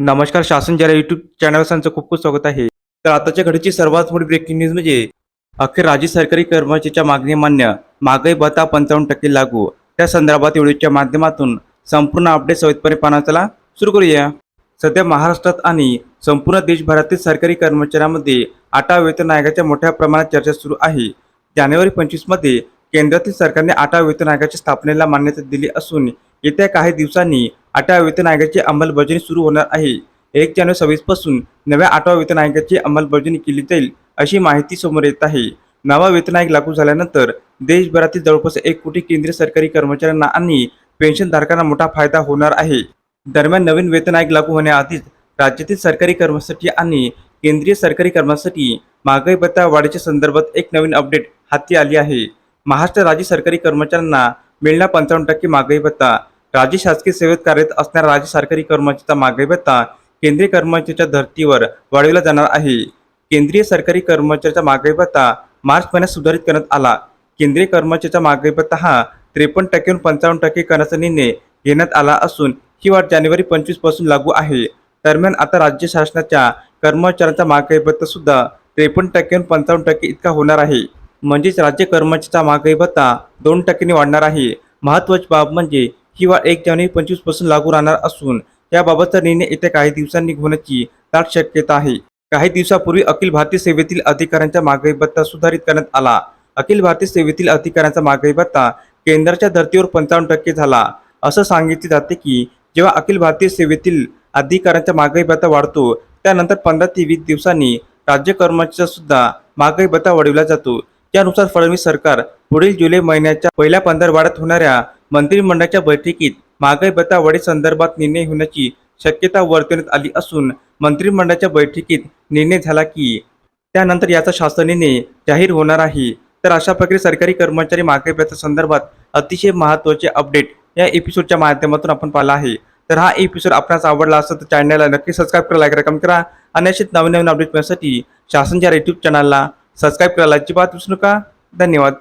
नमस्कार शासन जरा युट्यूब चॅनल त्यांचं खूप खूप स्वागत आहे. तर आताच्या घडीची सर्वात मोठी ब्रेकिंग न्यूज म्हणजे अखेर राज्य सरकारी कर्मचाऱ्याच्या मागणी मान्य महागाई भत्ता पंचावन्न टक्के लागू. त्या संदर्भात व्हिडिओच्या माध्यमातून संपूर्ण अपडेट सवितपणे पाहण्याला सुरू करूया. सध्या महाराष्ट्रात आणि संपूर्ण देशभरातील सरकारी कर्मचाऱ्यांमध्ये आटा वेतन आयोगाच्या मोठ्या प्रमाणात चर्चा सुरू आहे. जानेवारी पंचवीसमध्ये केंद्रातील सरकारने आटा वेतन आयोगाच्या स्थापनेला मान्यता दिली असून येत्या काही दिवसांनी आठव्या वेतन आयोगाची अंमलबजावणी सुरू होणार आहे. एक जानेवारी सव्वीसपासून नव्या आठव्या वेतन आयोगाची अंमलबजावणी केली जाईल अशी माहिती समोर येत आहे. नवा वेतन आयोग लागू झाल्यानंतर देशभरातील जवळपास एक कोटी केंद्रीय सरकारी कर्मचाऱ्यांना आणि पेन्शनधारकांना मोठा फायदा होणार आहे. दरम्यान नवीन वेतन आयोग लागू होण्याआधीच राज्यातील सरकारी कर्मचारी आणि केंद्रीय सरकारी कर्मचारी महागाई भत्ता वाढीच्या संदर्भात एक नवीन अपडेट हाती आली आहे. महाराष्ट्र राज्य सरकारी कर्मचाऱ्यांना मिळणार पंचावन्न टक्के महागाई भत्ता राज्य शासकीय सेवेत कार्यरत असणाऱ्या राज्य सरकारी कर्मचाऱ्यांचा महागाई भत्ता केंद्रीय कर्मचाऱ्याच्या धर्तीवर वाढविला जाणार आहे. केंद्रीय सरकारी कर्मचाऱ्याचा महागाई भत्ता मार्च महिन्यात सुधारित करण्यात आला. केंद्रीय कर्मचाऱ्याचा महागाई भत्ता हा त्रेपन्न टक्क्याहून पंचावन्न टक्के करण्याचा निर्णय घेण्यात आला असून ही वाढ जानेवारी पंचवीसपासून लागू आहे. दरम्यान आता राज्य शासनाच्या कर्मचाऱ्यांचा महागाई भत्ता सुद्धा त्रेपन्न टक्क्याहून पंचावन्न टक्के इतका होणार आहे. म्हणजेच राज्य कर्मचाऱ्याचा महागाई भत्ता दोन टक्क्यांनी वाढणार आहे. महत्वाची बाब म्हणजे किंवा एक जानेवारी पंचवीसपासून लागू राहणार असून याबाबतचा निर्णय येत्या काही दिवसांनी होण्याची दाट शक्यता आहे. काही दिवसापूर्वी अखिल भारतीय सेवेतील अधिकाऱ्यांचा मागणी भत्ता सुधारित करण्यात आला. अखिल भारतीय सेवेतील अधिकाऱ्यांचा मागणी भत्ता केंद्राच्या धर्तीवर पंचावन्न टक्के झाला. असं सांगितले जाते की जेव्हा अखिल भारतीय सेवेतील अधिकाऱ्यांचा मागणी भत्ता वाढतो त्यानंतर पंधरा ते वीस दिवसांनी राज्य कर्मचाऱ्यांचा सुद्धा मागणी भत्ता वाढविला जातो. त्यानुसार फडणवीस सरकार पुढील जुलै महिन्याच्या पहिल्या पंधरवाड्यात होणाऱ्या मंत्रिमंडळाच्या बैठकीत महागाई भत्ता वाढी संदर्भात निर्णय होण्याची शक्यता वर्तवण्यात आली असून मंत्रिमंडळाच्या बैठकीत निर्णय झाला की त्यानंतर याचा शासन निर्णय जाहीर होणार आहे. तर अशा प्रकारे सरकारी कर्मचारी महागाई भत्ता संदर्भात अतिशय महत्त्वाचे अपडेट या एपिसोडच्या माध्यमातून आपण पाहिला आहे. तर हा एपिसोड आपणास आवडला असेल तर चॅनलला नक्की सबस्क्राईब करा लाईक करा करा आणि असेच नवीन नवीन अपडेट मिळण्यासाठी शासनच्या युट्यूब चॅनलला सबस्क्राईब करायला अजिबात विसरू नका. धन्यवाद.